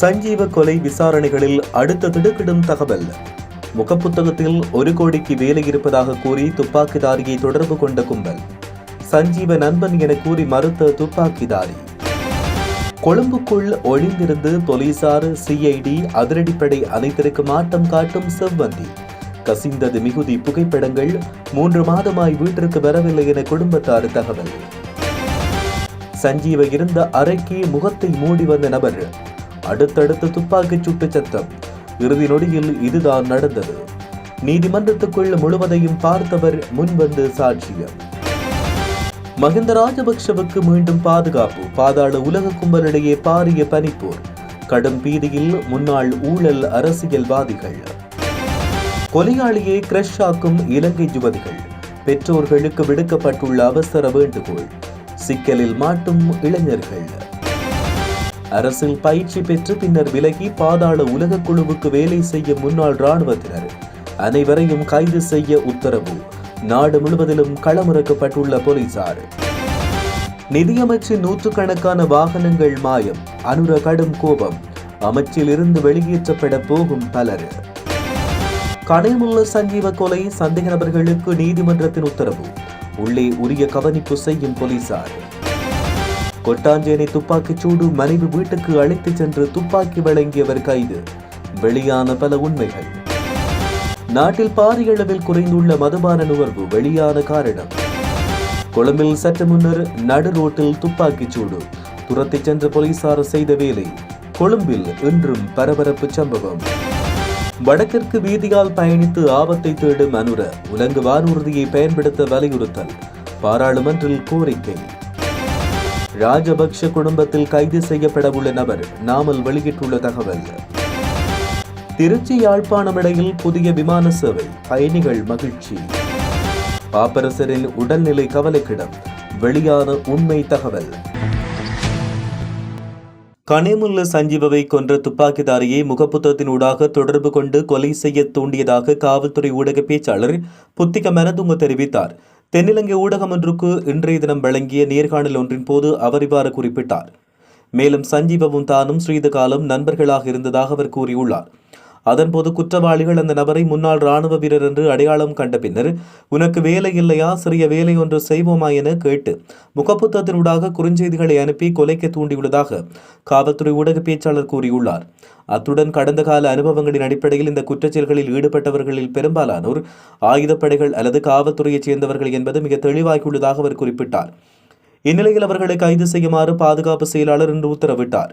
சஞ்சீவ கொலை விசாரணைகளில் அடுத்த திடுக்கிடும் தகவல். முகப்புத்தகத்தில் ஒரு கோடிக்கு வேலை இருப்பதாக கூறி துப்பாக்கிதாரியை தொடர்பு கொண்ட கும்பல். சஞ்சீவ நண்பன் என கூறி மறுத்த துப்பாக்கிதாரி. கொழும்புக்குள் ஒளிந்திருந்து போலீசார் சிஐடி அதிரடிப்படை அனைத்திற்கு மாட்டம் காட்டும் செவ்வந்தி. கசிந்தது மிகுதி புகைப்படங்கள் மூன்று மாதமாய் வீட்டிற்கு வரவில்லை என குடும்பத்தார் தகவல். சஞ்சீவ இருந்த அறைக்கு முகத்தை மூடி வந்த நபர் அடுத்தடுத்து துப்பாக்கிச் சூட்டு சத்தம். இறுதி நொடியில் இதுதான் நடந்தது. நீதிமன்றத்துக்குள் முழுவதையும் பார்த்தவர் முன்வந்து சாட்சியம். மஹிந்த ராஜபக்ஷவுக்கு மீண்டும் பாதுகாப்பு. பாதாள உலக கும்பலிடையே பாரிய பனிப்போர். கடும் பீதியில் முன்னாள் ஊழல் அரசியல்வாதிகள். கொலையாளியை கிரஷ் ஆக்கும் இலங்கை யுவதிகள். பெற்றோர்களுக்கு விடுக்கப்பட்டுள்ள அவசர வேண்டுகோள். சிக்கலில் மாட்டும் இளைஞர்கள். அரசில் பயிற்சி பெற்று பின்னர் விலகி பாதாள உலக குழுவுக்கு வேலை செய்ய முன்னாள் ராணுவத்தினர் அனைவரையும் கைது செய்ய உத்தரவு. நாடு முழுவதிலும் களமிறக்கப்பட்டுள்ள போலீசார். நிதியமைச்சின் நூற்றுக்கணக்கான வாகனங்கள் மாயம். அனுர கடும் கோபம். அமைச்சில் இருந்து வெளியேற்றப்பட போகும் பலர். கடைமுள்ள சஞ்சீவ கொலை சந்தேக நபர்களுக்கு நீதிமன்றத்தின் உத்தரவு. உள்ளே உரிய கவனிப்பு செய்யும் போலீசார். கொட்டாஞ்சேனை துப்பாக்கிச் சூடு மனைவி வீட்டுக்கு அழைத்துச் சென்று துப்பாக்கி வழங்கியவர் கைது. வெளியான பல உண்மைகள். நாட்டில் பாரிய அளவில் குறைந்துள்ள மதுபான நுகர்வு வெளியான காரணம். கொழும்பில் சற்று முன்னர் நடு ரோட்டில் துப்பாக்கிச் சூடு. துரத்திச் சென்ற போலீசார் செய்த வேலை. கொழும்பில் இன்றும் பரபரப்பு சம்பவம். வடக்கிற்கு வீதியால் பயணித்து ஆபத்தை தேடும் அனுர உலங்கு வானூர்தியை பயன்படுத்த வலியுறுத்தல். பாராளுமன்றில் கோரிக்கை. ராஜபக்ஷ குடும்பத்தில் கைது செய்யப்படவுள்ள நபர் நாமல் வெளியிட்டுள்ள தகவல். திருச்சி யாழ்ப்பாணம் இடையில் புதிய விமான சேவை பயணிகள் மகிழ்ச்சி. பாப்பரசரின் உடல்நிலை கவலைக்கிடம் வெளியான உண்மை தகவல். கனிமுல்ல சஞ்சீவவை கொன்ற துப்பாக்கிதாரியை முகப்புத்தகத்தினூடாக தொடர்பு கொண்டு கொலை செய்ய தூண்டியதாக காவல்துறை ஊடக பேச்சாளர் புத்திக மனதுங்க தெரிவித்தார். தென்னிலங்கை ஊடகம் ஒன்றுக்கு இன்றைய தினம் வழங்கிய நேர்காணல் ஒன்றின் போது அவர் இவ்வாறு குறிப்பிட்டார். மேலும் சஞ்சீவவும் தானும் ஸ்ரீதகாலம் நண்பர்களாக இருந்ததாக அவர் கூறியுள்ளார். அதன்போது குற்றவாளிகள் அந்த நபரை முன்னாள் ராணுவ வீரர் என்று அடையாளம் கண்ட பின்னர் உனக்கு வேலை இல்லையா? சிறிய வேலை ஒன்று செய்வோமா? என கேட்டு முகப்புத்தகத்தினூடாக குறுஞ்செய்திகளை அனுப்பி கொலைக்க தூண்டியுள்ளதாக காவல்துறை ஊடக பேச்சாளர் கூறியுள்ளார். அத்துடன் கடந்த கால அனுபவங்களின் அடிப்படையில் இந்த குற்றச்செயல்களில் ஈடுபட்டவர்களில் பெரும்பாலானோர் ஆயுதப்படைகள் அல்லது காவல்துறையைச் சேர்ந்தவர்கள் என்பது மிக தெளிவாகியுள்ளதாக அவர் குறிப்பிட்டார். இந்நிலையில் அவர்களை கைது செய்யுமாறு பாதுகாப்பு செயலாளர் இன்று உத்தரவிட்டார்.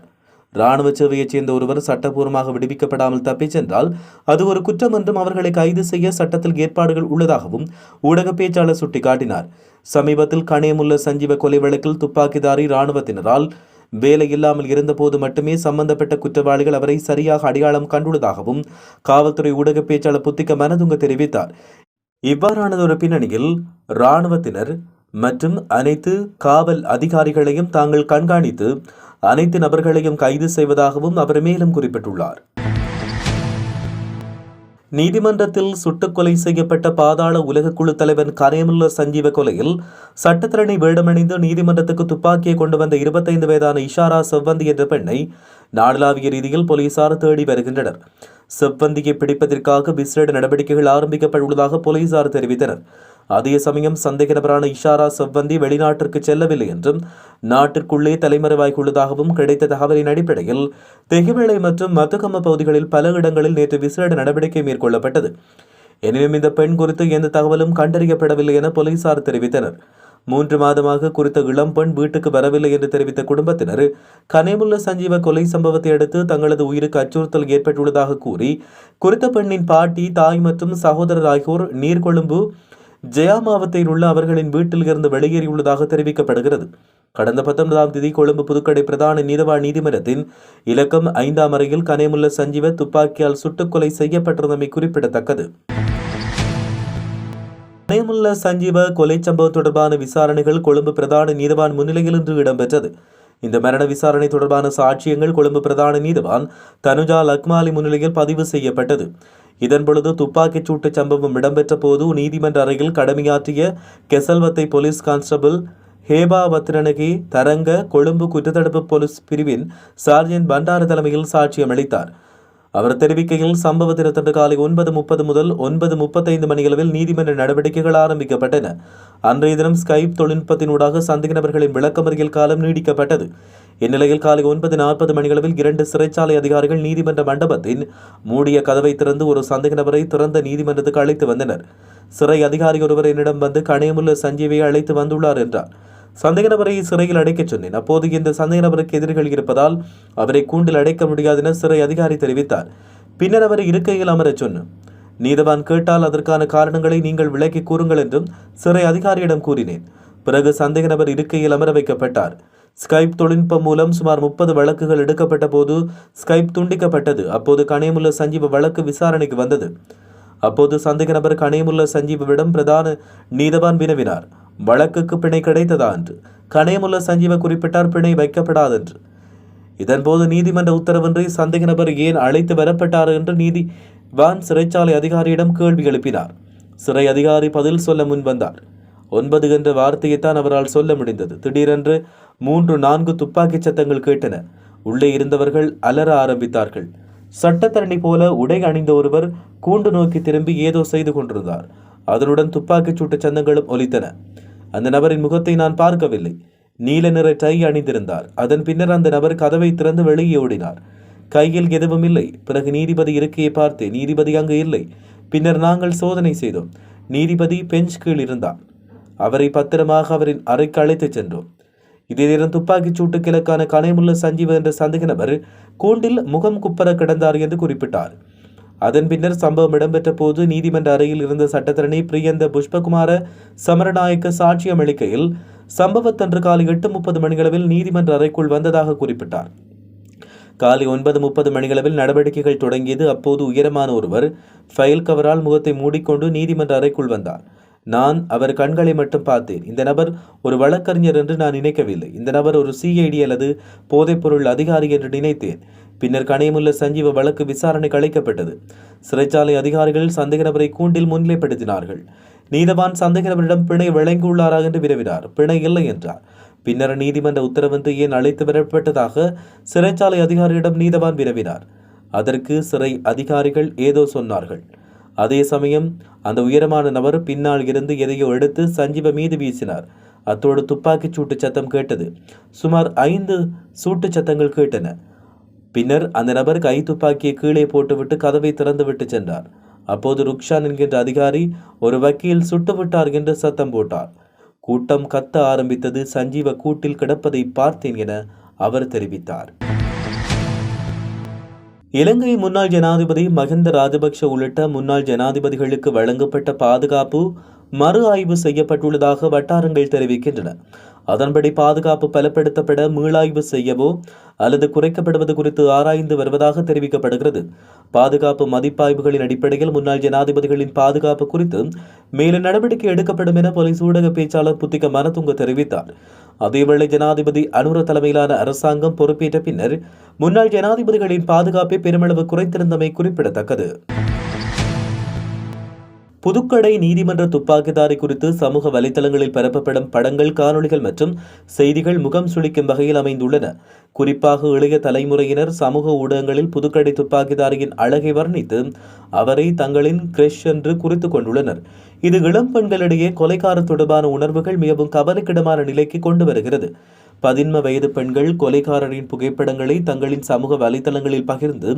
ராணுவ சேவையைச் சேர்ந்த ஒருவர் சட்டப்பூர்வமாக விடுவிக்கப்படாமல் தப்பிச் சென்றால் அது ஒரு குற்றம் என்றும் அவர்களை கைது செய்ய சட்டத்தில் ஏற்பாடுகள் உள்ளதாகவும் ஊடக பேச்சாளர் சுட்டிக்காட்டினார். சமீபத்தில் கணேமுள்ள சஞ்சீவ கொலை வழக்கில் துப்பாக்கிதாரி ராணுவத்தினரால் வேலை இல்லாமல் இருந்தபோது மட்டுமே சம்பந்தப்பட்ட குற்றவாளிகள் அவரை சரியாக அடையாளம் கண்டுள்ளதாகவும் காவல்துறை ஊடக பேச்சாளர் புத்திக்க மனதுங்க தெரிவித்தார். இவ்வாறானதொரு பின்னணியில் இராணுவத்தினர் மற்றும் அனைத்து காவல் அதிகாரிகளையும் தாங்கள் கண்காணித்து அனைத்து நபர்களையும் கைது செய்வதாகவும் அவர் மேலும் குறிப்பிட்டுள்ளார். நீதிமன்றத்தில் சுட்டுக்கொலை செய்யப்பட்ட பாதாள உலக குழு தலைவன் கரேமுல்ல சஞ்சீவ கொலையில் சட்டத்திறனை வேடமணிந்து நீதிமன்றத்துக்கு துப்பாக்கியை கொண்டு வந்த இருபத்தைந்து வயதான இஷாரா செவ்வந்தி என்ற பெண்ணை நாடளாவிய ரீதியில் போலீசார் தேடி வருகின்றனர். செவ்வந்தியை பிடிப்பதற்காக விசேட நடவடிக்கைகள் ஆரம்பிக்கப்பட்டுள்ளதாக போலீசார் தெரிவித்தனர். அதே சமயம் சந்தேக நபரான இஷாரா செவ்வந்தி வெளிநாட்டிற்கு செல்லவில்லை என்றும் நாட்டிற்குள்ளே தலைமறைவாகியுள்ளதாகவும் கிடைத்த தகவலின் அடிப்படையில் தெகிவேளை மற்றும் மத்துக்கம்ம பகுதிகளில் பல இடங்களில் நேற்று விசேட நடவடிக்கை மேற்கொள்ளப்பட்டது. எனினும் இந்த பெண் குறித்து எந்த தகவலும் கண்டறியப்படவில்லை என போலீசார் தெரிவித்தனர். மூன்று மாதமாக குறித்த இளம்பெண் வீட்டுக்கு வரவில்லை என்று தெரிவித்த குடும்பத்தினர் கனேமுல்ல சஞ்சீவ கொலை சம்பவத்தை அடுத்து தங்களது உயிருக்கு அச்சுறுத்தல் ஏற்பட்டுள்ளதாக கூறி குறித்த பெண்ணின் பாட்டி தாய் மற்றும் சகோதரர் ஆகியோர் நீர்கொழும்பு ஜெயா மாவட்டத்தில் உள்ள அவர்களின் வீட்டில் இருந்து வெளியேறியுள்ளதாக தெரிவிக்கப்படுகிறது. கடந்த பத்தொன்பதாம் தேதி கொழும்பு புதுக்கடை பிரதான நீதவான் நீதிமன்றத்தின் இலக்கம் ஐந்தாம் அறையில் கனேமுல்ல சஞ்சீவ துப்பாக்கியால் சுட்டுக்கொலை செய்யப்பட்டிருந்தமை குறிப்பிடத்தக்கது. கனேமுல்ல சஞ்சீவ கொலை சம்பவம் தொடர்பான விசாரணைகள் கொழும்பு பிரதான நீதவான் முன்னிலையில் இன்று இடம்பெற்றது. இந்த மரண விசாரணை தொடர்பான சாட்சியங்கள் கொழும்பு பிரதான நீதவான் தனுஜா லக்மாலி முன்னிலையில் பதிவு செய்யப்பட்டது. இதன் பொழுது துப்பாக்கிச் சூட்டு சம்பவம் இடம்பெற்ற போது நீதிமன்ற அறையில் கடமையாற்றிய கெசல்வத்தை போலீஸ் கான்ஸ்டபிள் ஹேபா வத்ரனகி தரங்க கொழும்பு குற்றத்தடுப்பு போலீஸ் பிரிவின் சார்ஜன் பண்டார தலைமையில் சாட்சியம் அளித்தார் அவர் தெரிவிக்கையில் சம்பவ தினத்தன்று காலை ஒன்பது முப்பது முதல் ஒன்பது முப்பத்தைந்து மணியளவில் நீதிமன்ற நடவடிக்கைகள் ஆரம்பிக்கப்பட்டன. அன்றைய தினம் ஸ்கைப் தொழில்நுட்பத்தினூடாக சந்தேக நபர்களின் விளக்கமறியல் காலம் நீடிக்கப்பட்டது. இந்நிலையில் காலை ஒன்பது நாற்பது மணியளவில் இரண்டு சிறைச்சாலை அதிகாரிகள் நீதிமன்ற மண்டபத்தின் மூடிய கதவை திறந்து ஒரு சந்தேக நபரை திறந்த நீதிமன்றத்துக்கு அழைத்து வந்தனர். சிறை அதிகாரி ஒருவர் என்னிடம் வந்து கணையமுள்ள சஞ்சீவியை அழைத்து வந்துள்ளார் என்றார். சந்தேக நபரை சிறையில் அடைக்கச் சொன்னேன். அப்போது இந்த சந்தேக நபருக்கு எதிரிகள் இருப்பதால் அவரை கூண்டில் அடைக்க முடியாது என சிறை அதிகாரி தெரிவித்தார். பின்னர் அவரை இருக்கையில் அமரச் சொன்னேன் நீதவான் கேட்டால் அதற்கான காரணங்களை நீங்கள் விளக்கி கூறுங்கள் என்றும் சிறை அதிகாரியிடம் கூறினேன். பிறகு சந்தேக நபர் இருக்கையில் அமர வைக்கப்பட்டார். ஸ்கைப் தொழில்நுட்பம் மூலம் சுமார் முப்பது வழக்குகள் எடுக்கப்பட்ட போது ஸ்கைப் துண்டிக்கப்பட்டது. அப்போது கணையமுள்ள சஞ்சீவ வழக்கு விசாரணைக்கு வந்தது. அப்போது சந்தேக நபர் கணையமுள்ள சஞ்சீவவிடம் பிரதான நீதவான் வினவினார். வழக்குக்கு பிணை கிடைத்ததா என்று. கனேமுல்ல சஞ்சீவ குறிப்பிட்டார் பிணை வைக்கப்படாதென்று. இதன்போது நீதிமன்ற உத்தரவின்றி சந்தேக நபர் ஏன் அழைத்து வரப்பட்டார் என்று நீதி வான் சிறைச்சாலை அதிகாரியிடம் கேள்வி எழுப்பினார். சிறை அதிகாரி பதில் சொல்ல முன்வந்தார் ஒன்பது என்ற வார்த்தையைத்தான் அவரால் சொல்ல முடிந்தது. திடீரென்று மூன்று நான்கு துப்பாக்கிச் சத்தங்கள் கேட்டன. உள்ளே இருந்தவர்கள் அலற ஆரம்பித்தார்கள். சட்டத்தரணி போல உடை அணிந்த ஒருவர் கூண்டு நோக்கி திரும்பி ஏதோ செய்து கொண்டிருந்தார். அதனுடன் துப்பாக்கிச் சூட்டு சந்தங்களும் ஒலித்தன. அந்த நபரின் முகத்தை நான் பார்க்கவில்லை. நீல நிற டை அணிந்திருந்தார். அதன் பின்னர் அந்த நபர் கதவை திறந்து வெளியே ஓடினார். கையில் எதுவும் இல்லை. பிறகு நீதிபதி இருக்கையை பார்த்தேன் நீதிபதி அங்கு இல்லை. பின்னர் நாங்கள் சோதனை செய்தோம். நீதிபதி பெஞ்ச் கீழ் இருந்தார். அவரை பத்திரமாக அவரின் அறைக்கு அழைத்துச் சென்றோம். இதே நேரம் துப்பாக்கிச் சூட்டு கிழக்கான கனைமுள்ள சஞ்சீவ் என்ற சந்தேக நபர் கூண்டில் முகம் குப்பர கிடந்தார் என்று குறிப்பிட்டார். அதன் பின்னர் சம்பவம் இடம்பெற்ற போது நீதிமன்ற அறையில் இருந்த சட்டத்தரணி பிரியந்த புஷ்பகுமார சமரநாயக்க சாட்சியம் அளிக்கையில் சம்பவத்தன்று காலை எட்டு முப்பது மணிகளவில் நீதிமன்ற அறைக்குள் வந்ததாக குறிப்பிட்டார். காலை ஒன்பது முப்பது மணிகளவில் நடவடிக்கைகள் தொடங்கியது. அப்போது உயரமான ஒருவர் ஃபைல் கவரால் முகத்தை மூடிக்கொண்டு நீதிமன்ற அறைக்குள் வந்தார். நான் அவர் கண்களை மட்டும் பார்த்தேன். இந்த நபர் ஒரு வழக்கறிஞர் என்று நான் நினைக்கவில்லை. இந்த நபர் ஒரு சிஐடி அல்லது போதைப்பொருள் அதிகாரி என்று நினைத்தேன். பின்னர் கனியமுள்ள சஞ்சீவ வழக்கு விசாரணைக்கு அழைக்கப்பட்டது. சிறைச்சாலை அதிகாரிகள் சந்தேக நபரை கூண்டில் முன்னிலைப்படுத்தினார்கள். நீதவான் சந்தேக நபரிடம் பிணை வழங்கியுள்ளாரா என்று விரவினார் பிணை இல்லை என்றார். பின்னர் நீதிமன்ற உத்தரவின்றி ஏன் அழைத்து வரப்பட்டதாக சிறைச்சாலை அதிகாரியிடம் நீதவான் விரவினார் அதற்கு சிறை அதிகாரிகள் ஏதோ சொன்னார்கள். அதே சமயம் அந்த உயரமான நபர் பின்னால் இருந்து எதையோ எடுத்து சஞ்சீவ மீது வீசினார். அத்தோடு துப்பாக்கிச் சூட்டு சத்தம் கேட்டது. சுமார் ஐந்து சூட்டு சத்தங்கள் கேட்டன. பின்னர் அந்த நபர் கை துப்பாக்கியை கீழே போட்டுவிட்டு கதவை திறந்துவிட்டு சென்றார். அப்போது ருக்ஷான் என்கின்ற அதிகாரி ஒரு வக்கீல் சுட்டுவிட்டார் என்று சத்தம் போட்டார். கூட்டம் கத்த ஆரம்பித்தது சஞ்சீவ கூட்டில் கிடப்பதை பார்த்தேன் என அவர் தெரிவித்தார். இலங்கை முன்னாள் ஜனாதிபதி மஹிந்த ராஜபக்ஷ உள்ளிட்ட முன்னாள் ஜனாதிபதிகளுக்கு வழங்கப்பட்ட பாதுகாப்பு மறு ஆய்வு செய்யப்பட்டுள்ளதாக வட்டாரங்கள் தெரிவிக்கின்றன. அதன்படி பாதுகாப்பு பலப்படுத்தப்பட மீளாய்வு செய்யவோ அல்லது குறைக்கப்படுவது குறித்து ஆராய்ந்து வருவதாக தெரிவிக்கப்படுகிறது. பாதுகாப்பு மதிப்பாய்வுகளின் அடிப்படையில் முன்னாள் ஜனாதிபதிகளின் பாதுகாப்பு குறித்து மேலும் நடவடிக்கை எடுக்கப்படும் என போலீஸ் ஊடக பேச்சாளர் புத்திக மனதுங்க தெரிவித்தார். அதேவேளை ஜனாதிபதி அனுர தலைமையிலான அரசாங்கம் பொறுப்பேற்ற பின்னர் முன்னாள் ஜனாதிபதிகளின் பாதுகாப்பை பெருமளவு குறைத்திருந்தமை குறிப்பிடத்தக்கது. புதுக்கடை நீதிமன்ற துப்பாக்கிதாரி குறித்து சமூக வலைதளங்களில் பரப்பப்படும் படங்கள் காணொளிகள் மற்றும் செய்திகள் முகம் சுளிக்கும் வகையில் அமைந்துள்ளன. குறிப்பாக இளைய தலைமுறையினர் சமூக ஊடகங்களில் புதுக்கடை துப்பாக்கிதாரியின் அழகை வர்ணித்து அவரை தங்களின் கிரஷ் என்று குறித்து கொண்டுள்ளனர். இது இளம் பெண்களிடையே கொலைக்கார தொடர்பான உணர்வுகள் மிகவும் கவலைக்கிடமான நிலைக்கு கொண்டு வருகிறது. பதின்ம வயது பெண்கள் கொலைகாரரின் புகைப்படங்களை தங்களின் சமூக வலைதளங்களில் பகிர்ந்து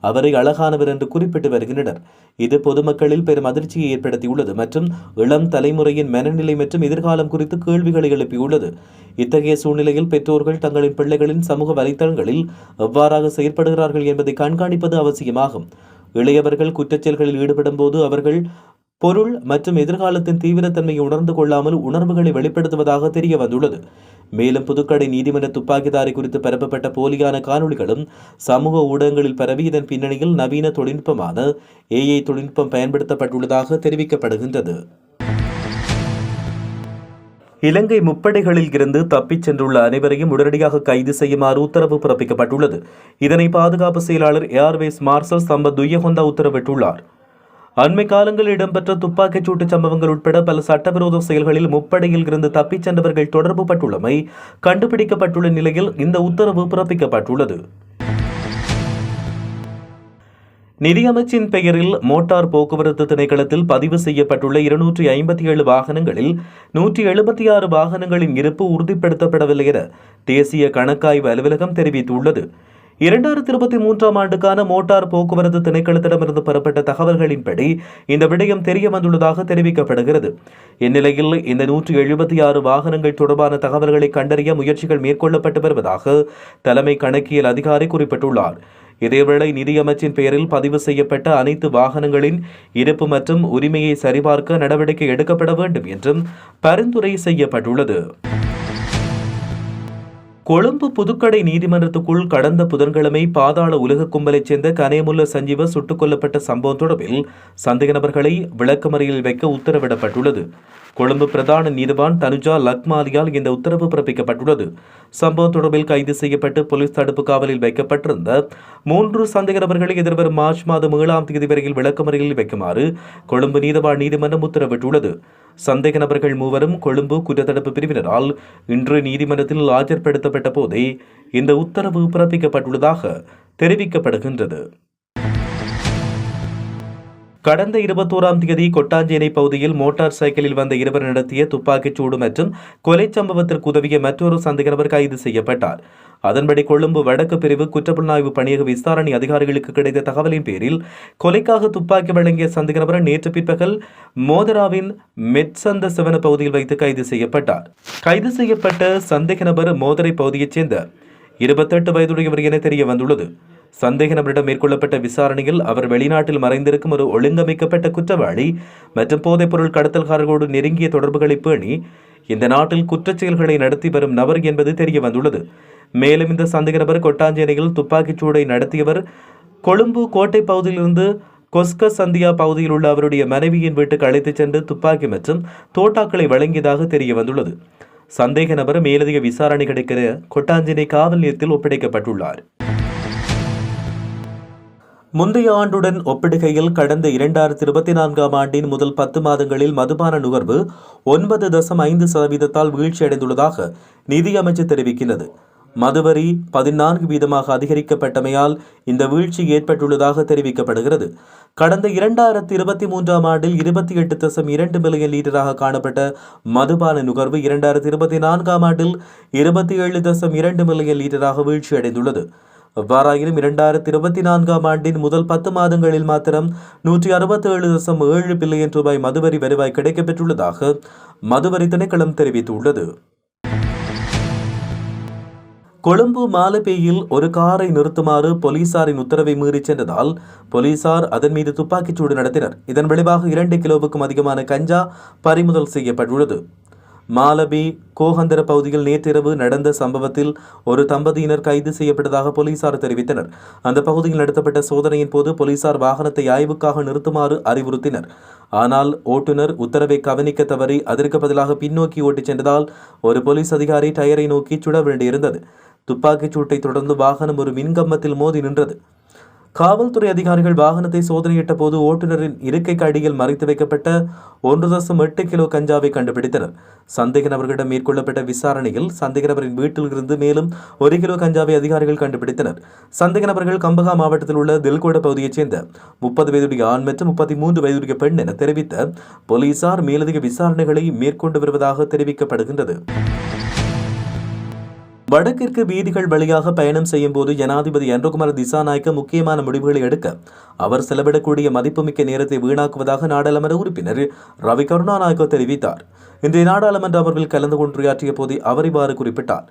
அவரை அழகானவர் என்று குறிப்பிட்டு வருகின்றனர். இது பொதுமக்களில் பெரும் அதிர்ச்சியை ஏற்படுத்தியுள்ளது மற்றும் இளம் தலைமுறையின் மனநிலை மற்றும் எதிர்காலம் குறித்து கேள்விகளை எழுப்பியுள்ளது. இத்தகைய சூழ்நிலையில் பெற்றோர்கள் தங்களின் பிள்ளைகளின் சமூக வலைதளங்களில் எவ்வாறாக செயற்படுகிறார்கள் என்பதை கண்காணிப்பது அவசியமாகும். இளையவர்கள் குற்றச்செயல்களில் ஈடுபடும் போது அவர்கள் பொருள் மற்றும் எதிர்காலத்தின் தீவிரத்தன்மையை உணர்ந்து கொள்ளாமல் உணர்வுகளை வெளிப்படுத்துவதாக தெரிய வந்துள்ளது மேலும் புதுக்கடை நீதிமன்ற துப்பாக்கிதாரி குறித்து பரப்பப்பட்ட போலியான காணொளிகளும் சமூக ஊடகங்களில் பரவி இதன் பின்னணியில் நவீன தொழில்நுட்பமான ஏஐ தொழில்நுட்பம் பயன்படுத்தப்பட்டுள்ளதாக தெரிவிக்கப்படுகின்றது. இலங்கை முப்படைகளில் இருந்து தப்பிச் சென்றுள்ள அனைவரையும் உடனடியாக கைது செய்யுமாறு உத்தரவு பிறப்பிக்கப்பட்டுள்ளது. இதனை பாதுகாப்பு செயலாளர் ஏர்வேஸ் மார்ஷல் சம்பத் துய்யகொண்டா உத்தரவிட்டுள்ளார். அண்மை காலங்களில் இடம்பெற்ற துப்பாக்கிச் சூட்டு சம்பவங்கள் உட்பட பல சட்டவிரோத செயல்களில் முப்படையில் இருந்து தப்பிச் சென்றவர்கள் தொடர்பு பட்டுள்ளமை கண்டுபிடிக்கப்பட்டுள்ள நிலையில் இந்த உத்தரவு பிறப்பிக்கப்பட்டுள்ளது. நிதியமைச்சின் பெயரில் மோட்டார் போக்குவரத்து திணைக்களத்தில் பதிவு செய்யப்பட்டுள்ள இருநூற்றி ஐம்பத்தி ஏழு வாகனங்களில் நூற்றி எழுபத்தி ஆறு வாகனங்களின் இருப்பு உறுதிப்படுத்தப்படவில்லை என தேசிய கணக்காய்வு அலுவலகம் தெரிவித்துள்ளது. இரண்டாயிரத்தி இருபத்தி மூன்றாம் ஆண்டுக்கான மோட்டார் போக்குவரத்து திணைக்களத்திடமிருந்து பெறப்பட்ட தகவல்களின்படி இந்த விடயம் தெரிய வந்துள்ளதாக தெரிவிக்கப்படுகிறது. இந்நிலையில் இந்த நூற்றி எழுபத்தி ஆறு வாகனங்கள் தொடர்பான தகவல்களை கண்டறிய முயற்சிகள் மேற்கொள்ளப்பட்டு வருவதாக தலைமை கணக்கியல் அதிகாரி குறிப்பிட்டுள்ளார். இதேவேளை நிதியமைச்சின் பெயரில் பதிவு செய்யப்பட்ட அனைத்து வாகனங்களின் இருப்பு மற்றும் உரிமையை சரிபார்க்க நடவடிக்கை எடுக்கப்பட வேண்டும் என்றும் பரிந்துரை செய்யப்பட்டுள்ளது. கொழும்பு புதுக்கடை நீதிமன்றத்துக்குள் கடந்த புதன்கிழமை பாதாள உலக கும்பலைச் சேர்ந்த கனேமுல்ல சஞ்சீவ சுட்டுக் கொல்லப்பட்ட சம்பவம் தொடர்பில் சந்தேக நபர்களை விளக்கமறியலில் வைக்க உத்தரவிடப்பட்டுள்ளது. கொழும்பு பிரதான நீதிவான் தனுஜா லக்மாலியால் இந்த உத்தரவு பிறப்பிக்கப்பட்டுள்ளது. சம்பவம் தொடர்பில் கைது செய்யப்பட்டு போலீஸ் தடுப்பு காவலில் வைக்கப்பட்டிருந்த மூன்று சந்தேக நபர்களை எதிர்வரும் மார்ச் மாதம் ஏழாம் தேதி வரையில் விளக்கமறியலில் வைக்குமாறு கொழும்பு நீதிவான் நீதிமன்றம் உத்தரவிட்டுள்ளது. சந்தேக நபர்கள் மூவரும் கொழும்பு குற்றத்தடுப்பு பிரிவினரால் இன்று நீதிமன்றத்தில் ஆஜர்படுத்தப்பட்ட போதே இந்த உத்தரவு பிறப்பிக்கப்பட்டுள்ளதாக தெரிவிக்கப்படுகின்றது. கடந்த இருபத்தோராம் தேதி கொட்டாஞ்சேனை பகுதியில் மோட்டார் சைக்கிளில் வந்த இருவர் நடத்திய துப்பாக்கிச் சூடு மற்றும் கொலை சம்பவத்திற்கு உதவிய மற்றொரு சந்தேக நபர் கைது செய்யப்பட்டார். அதன்படி கொழும்பு வடக்கு பிரிவு குற்றப்புலனாய்வு பணியக விசாரணை அதிகாரிகளுக்கு கிடைத்த தகவலின் பேரில் கொலைக்காக துப்பாக்கி வழங்கிய சந்தேக நபர் நேற்று பிற்பகல் மோதராவின் மெட்சந்த சிவன பகுதியில் வைத்து கைது செய்யப்பட்டார். கைது செய்யப்பட்ட சந்தேக நபர் மோதரை பகுதியைச் சேர்ந்த இருபத்தெட்டு வயதுடையவர் என தெரிய வந்துள்ளது சந்தேக நபரிடம் மேற்கொள்ளப்பட்ட விசாரணையில் அவர் வெளிநாட்டில் மறைந்திருக்கும் ஒரு ஒழுங்கமைக்கப்பட்ட குற்றவாளி மற்றும் போதைப்பொருள் கடத்தல்காரர்களோடு நெருங்கிய தொடர்புகளை பேணி இந்த நாட்டில் குற்றச் செயல்களை நடத்தி வரும் நபர் என்பது தெரிய வந்துள்ளது. மேலும் இந்த சந்தேக நபர் கொட்டாஞ்சேனையில் துப்பாக்கிச் சூடை நடத்தியவர் கொழும்பு கோட்டை பகுதியிலிருந்து கொஸ்க சந்தியா பகுதியில் உள்ள அவருடைய மனைவியின் வீட்டுக்கு அழைத்துச் சென்று துப்பாக்கி மற்றும் தோட்டாக்களை வழங்கியதாக தெரிய வந்துள்ளது. சந்தேக நபர் மேலதிக விசாரணை கிடைக்கிற கொட்டாஞ்சினை காவல் நிலையத்தில் ஒப்படைக்கப்பட்டுள்ளார். முந்தைய ஆண்டுடன் ஒப்பிடுகையில் கடந்த இரண்டாயிரத்தி இருபத்தி நான்காம் ஆண்டின் முதல் பத்து மாதங்களில் மதுபான நுகர்வு ஒன்பது தசம் ஐந்து சதவீதத்தால் வீழ்ச்சியடைந்துள்ளதாக நிதியமைச்சு தெரிவிக்கிறது. மதுவரி பதினான்கு வீதமாக அதிகரிக்கப்பட்டமையால் இந்த வீழ்ச்சி ஏற்பட்டுள்ளதாக தெரிவிக்கப்படுகிறது. கடந்த இரண்டாயிரத்தி இருபத்தி மூன்றாம் ஆண்டில் இருபத்தி எட்டு தசம் இரண்டு மில்லியன் லீட்டராக காணப்பட்ட மதுபான நுகர்வு இரண்டாயிரத்தி இருபத்தி நான்காம் ஆண்டில் இருபத்தி ஏழு தசம் இரண்டு மில்லியன் லீட்டராக வீழ்ச்சியடைந்துள்ளது. எவ்வாறாயினும் இரண்டாயிரத்தி இருபத்தி நான்காம் ஆண்டின் முதல் பத்து மாதங்களில் மாத்திரம் நூற்றி அறுபத்தி ஏழு தசம் ஏழு பில்லியன் ரூபாய் மதுவரி வருவாய் கிடைக்கப்பெற்றுள்ளதாக மதுவரி திணைக்களம் தெரிவித்துள்ளது. கொழும்பு மாலபேயில் ஒரு காரை நிறுத்துமாறு போலீசாரின் உத்தரவை மீறி சென்றதால் போலீசார் அதன் மீது துப்பாக்கிச்சூடு நடத்தினர். இதன் விளைவாக இரண்டு கிலோவுக்கும் அதிகமான கஞ்சா பறிமுதல் செய்யப்பட்டுள்ளது. மாலபி கோஹந்தர பகுதியில் நேற்றிரவு நடந்த சம்பவத்தில் ஒரு தம்பதியினர் கைது செய்யப்பட்டதாக போலீசார் தெரிவித்தனர். அந்த பகுதியில் நடத்தப்பட்ட சோதனையின் போது போலீசார் வாகனத்தை ஆய்வுக்காக நிறுத்துமாறு அறிவுறுத்தினர். ஆனால் ஓட்டுநர் உத்தரவை கவனிக்க தவறி அதற்கு பதிலாக பின்னோக்கி ஓட்டிச் சென்றதால் ஒரு போலீஸ் அதிகாரி டயரை நோக்கி சுட வேண்டியிருந்தது. துப்பாக்கிச் சூட்டை தொடர்ந்து வாகனம் ஒரு மின்கம்பத்தில் மோதி நின்றது. காவல்துறை அதிகாரிகள் வாகனத்தை சோதனையிட்ட போது ஓட்டுநரின் இருக்கைக்கு அடியில் மறைத்து வைக்கப்பட்ட ஒன்று தசம் எட்டு கிலோ கஞ்சாவை கண்டுபிடித்தனர். சந்தேக நபர்களிடம் மேற்கொள்ளப்பட்ட விசாரணையில் சந்தேக நபரின் வீட்டில் இருந்து மேலும் ஒரு கிலோ கஞ்சாவை அதிகாரிகள் கண்டுபிடித்தனர். சந்தேக நபர்கள் கம்பகா மாவட்டத்தில் உள்ள தில்கோட பகுதியைச் சேர்ந்த முப்பது வயதுடைய ஆண் மற்றும் முப்பத்தி மூன்று வயதுடைய பெண் என தெரிவித்த போலீசார் மேலதிக விசாரணைகளை மேற்கொண்டு வருவதாக தெரிவிக்கப்படுகின்றது. வடக்கிற்கு வீதிகள் வழியாக பயணம் செய்யும் போது ஜனாதிபதி அன்றகுமார் திசாநாயக்க முக்கியமான முடிவுகளை எடுக்க அவர் செலவிடக்கூடிய மதிப்புமிக்க நேரத்தை வீணாக்குவதாக நாடாளுமன்ற உறுப்பினர் ரவி கருணாநாயக்க தெரிவித்தார். இன்றைய நாடாளுமன்ற அமர்வில் கலந்து கொண்டுரையாற்றிய போது அவர் இவ்வாறு குறிப்பிட்டார்.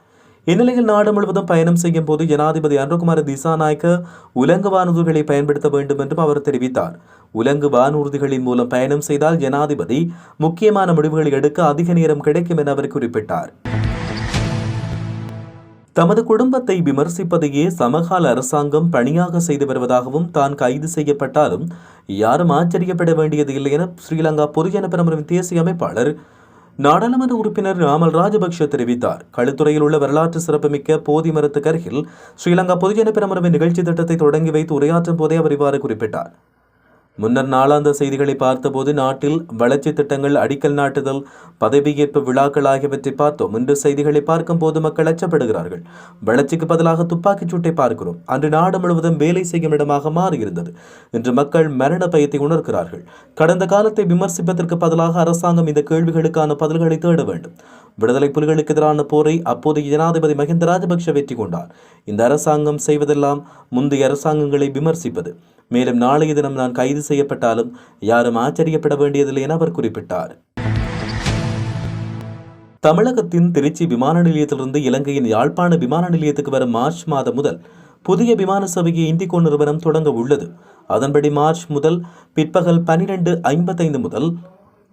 இந்நிலையில் நாடு முழுவதும் பயணம் செய்யும் போது ஜனாதிபதி அன்றகுமார் திசாநாயக்க உலங்கு வானூர்திகளை பயன்படுத்த வேண்டும் என்றும் அவர் தெரிவித்தார். உலங்கு வானூர்திகளின் மூலம் பயணம் செய்தால் ஜனாதிபதி முக்கியமான முடிவுகளை எடுக்க அதிக நேரம் கிடைக்கும் என அவர் குறிப்பிட்டார். தமது குடும்பத்தை விமர்சிப்பதையே சமகால அரசாங்கம் பணியாக செய்து வருவதாகவும் தான் கைது செய்யப்பட்டாலும் யாரும் ஆச்சரியப்பட வேண்டியது இல்லை என ஸ்ரீலங்கா பொதுஜன பெரமுறவின் தேசிய அமைப்பாளர் நாடாளுமன்ற உறுப்பினர் ராமல் ராஜபக்ஷ தெரிவித்தார். களுத்துறையில் உள்ள வரலாற்று சிறப்புமிக்க போதி மரத்துக்கருகில் ஸ்ரீலங்கா பொதுஜன பெரமுறவின் நிகழ்ச்சி திட்டத்தை தொடங்கி வைத்து உரையாற்றும் போதே அவர் இவ்வாறு குறிப்பிட்டார். முன்னர் நாளாந்த செய்திகளை பார்த்தபோது நாட்டில் வளர்ச்சி திட்டங்கள் அடிக்கல் நாட்டுதல் பதவியேற்பு விழாக்கள் ஆகியவற்றை பார்த்தோம். இன்று செய்திகளை பார்க்கும் போது மக்கள் அச்சப்படுகிறார்கள். வளர்ச்சிக்கு பதிலாக துப்பாக்கிச் சூட்டை பார்க்கிறோம். அன்று நாடு முழுவதும் வேலை செய்யும் இடமாக மாறியிருந்தது. இன்று மக்கள் மரண பயத்தை உணர்கிறார்கள். கடந்த காலத்தை விமர்சிப்பதற்கு பதிலாக அரசாங்கம் இந்த கேள்விகளுக்கான பதில்களை தேட வேண்டும். விடுதலை புலிகளுக்கு எதிரான போரை அப்போதைய ஜனாதிபதி மஹிந்த ராஜபக்ஷ வெற்றி கொண்டார். இந்த அரசாங்கம் செய்வதெல்லாம் முந்தைய அரசாங்கங்களை விமர்சிப்பது. மேலும் நாளைய தினம் நான் கைது செய்யப்பட்டாலும் யாரும் ஆச்சரியப்பட வேண்டியதில்லை என அவர் குறிப்பிட்டார். தமிழகத்தின் திருச்சி விமான நிலையத்திலிருந்து இலங்கையின் யாழ்ப்பாண விமான நிலையத்துக்கு வரும் மார்ச் மாதம் முதல் புதிய விமான சேவையை இண்டிகோ நிறுவனம் தொடங்க உள்ளது. அதன்படி மார்ச் முதல் பிற்பகல் பனிரெண்டு ஐம்பத்தைந்து முதல்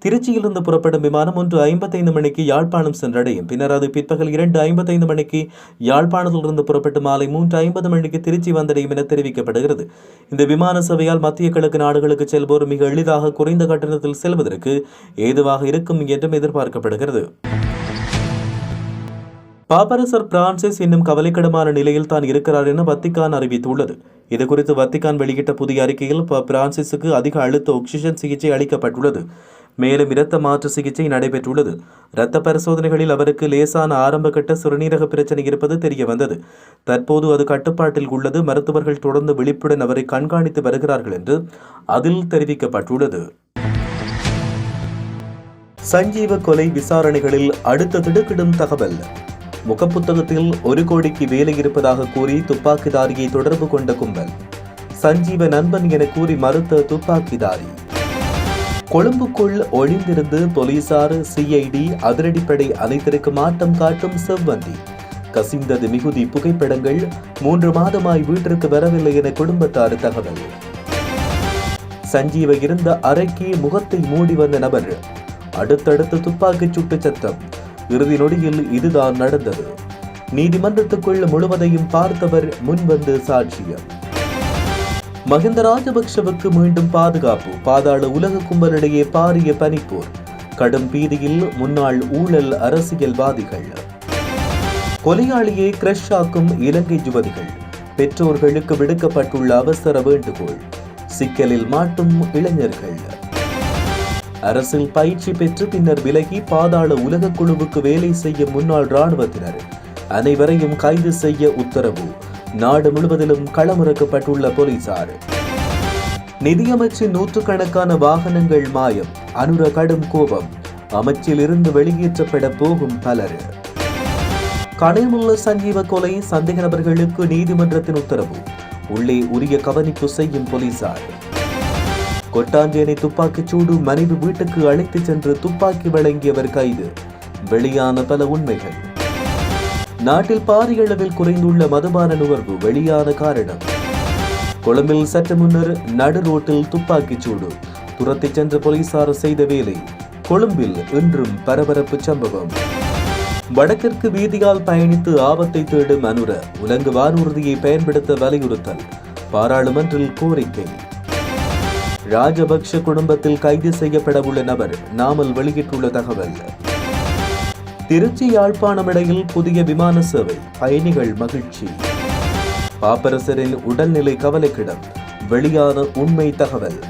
திருச்சியிலிருந்து புறப்படும் விமானம் ஒன்று ஐம்பத்தைந்து மணிக்கு யாழ்ப்பாணம் சென்றடையும். பின்னர் அது பிற்பகல் இரண்டு ஐம்பத்தைந்து மணிக்கு யாழ்ப்பாணத்திலிருந்து புறப்பட்டு மாலை மூன்று ஐம்பது மணிக்கு திருச்சி வந்தடையும் என தெரிவிக்கப்படுகிறது. இந்த விமான சேவையால் மத்திய கிழக்கு நாடுகளுக்கு செல்வோர் மிக எளிதாக குறைந்த கட்டணத்தில் செல்வதற்கு ஏதுவாக இருக்கும் என்றும் எதிர்பார்க்கப்படுகிறது. பாப்பரசர் பிரான்சிஸ் இன்னும் கவலைக்கிடமான நிலையில் தான் இருக்கிறார் என வத்திக்கான் அறிவித்துள்ளது. இதுகுறித்து வத்திக்கான் வெளியிட்ட புதிய அறிக்கையில் ப- பிரான்சிஸுக்கு அதிக அழுத்த ஆக்சிஜன் சிகிச்சை அளிக்கப்பட்டுள்ளது. மேலும் இரத்த மாற்று சிகிச்சை நடைபெற்றுள்ளது. இரத்த பரிசோதனைகளில் அவருக்கு லேசான ஆரம்பகட்ட சிறுநீரக பிரச்சனை இருப்பது தெரிய வந்தது தற்போது அது கட்டுப்பாட்டில் உள்ளது. மருத்துவர்கள் தொடர்ந்து விழிப்புடன் அவரை கண்காணித்து வருகிறார்கள் என்று அதில் தெரிவிக்கப்பட்டுள்ளது. சஞ்சீவ கொலை விசாரணைகளில் அடுத்த திடுக்கிடும் தகவல். முகப்புத்தகத்தில் ஒரு கோடிக்கு வேலை இருப்பதாக கூறி துப்பாக்கிதாரியை தொடர்பு கொண்ட கும்பல். சஞ்சீவ நண்பன் என கூறி மறுத்த துப்பாக்கிதாரி. கொழும்புக்குள் ஒளிந்திருந்து போலீசார் சிஐடி அதிரடிப்படை அனைத்திற்கு மாற்றம் காட்டும் செவ்வந்தி. கசிந்தது மிகுதி புகைப்படங்கள் மூன்று மாதமாய் வீட்டிற்கு வரவில்லை என குடும்பத்தார் தகவல். சஞ்சீவ இருந்த அறைக்கு முகத்தை மூடி வந்த நபர் அடுத்தடுத்து துப்பாக்கிச் சுட்டு சத்தம். இறுதி நொடியில் இதுதான் நடந்தது. நீதிமன்றத்துக்குள் முழுவதையும் பார்த்தவர் முன்வந்து சாட்சியம். மஹிந்த ராஜபக்ஷவுக்கு மீண்டும் பாதுகாப்பு. பாதாள உலக கும்பலிடையே பாரிய பனிப்போர். கடும் பீதியில் முன்னாள் ஊழல் அரசியல்வாதிகள். கொலையாளியை கிரஷ் ஆக்கும் இலங்கை யுவதிகள். பெற்றோர்களுக்கு விடுக்கப்பட்டுள்ள அவசர வேண்டுகோள். சிக்கலில் மாட்டும் இளைஞர்கள். அரசில் பயிற்சி பெற்று பின்னர் விலகி பாதாள உலக குழுவுக்கு வேலை செய்ய முன்னாள் ராணுவத்தினர் அனைவரையும் கைது செய்ய உத்தரவு. நாடு முழுவதிலும் களமிறக்கப்பட்டுள்ள போலீசார். நிதியமைச்சின் நூற்றுக்கணக்கான வாகனங்கள் மாயம் அனுர கடும் கோபம் அமைச்சில் இருந்து வெளியேற்றப்பட போகும் பலர். கடைமுள்ள சஞ்சீவ கொலை சந்தேக நபர்களுக்கு நீதிமன்றத்தின் உத்தரவு உள்ளே உரிய கவனிப்பு செய்யும் போலீசார். கொட்டாஞ்சேனை துப்பாக்கிச் சூடு மனைவி வீட்டுக்கு அழைத்துச் சென்று துப்பாக்கி வழங்கியவர் கைது வெளியான பல உண்மைகள். நாட்டில் பாரிய அளவில் குறைந்துள்ள மதுபான நுகர்வு வெளியான காரணம். கொழும்பில் சற்று முன்னர் நடு ரோட்டில் துப்பாக்கிச் சூடு. துரத்தி சென்ற போலீசார் செய்த வேலை கொழும்பில் இன்றும் பரபரப்பு சம்பவம். வடக்கிற்கு வீதியால் பயணித்து ஆபத்தை தேடும் அனுர உலங்கு வானூர்தியை பயன்படுத்த வலியுறுத்தல் பாராளுமன்றில் கோரிக்கை. ராஜபக்ஷ குடும்பத்தில் கைது செய்யப்படவுள்ள நபர் நாமல் வெளியிட்டுள்ள தகவல். திருச்சி யாழ்ப்பாணம் இடையில் புதிய விமான சேவை. பயணிகள் மகிழ்ச்சி. பாப்பரசரின் உடல்நிலை கவலைக்கிடம். வெளியான உண்மை தகவல்.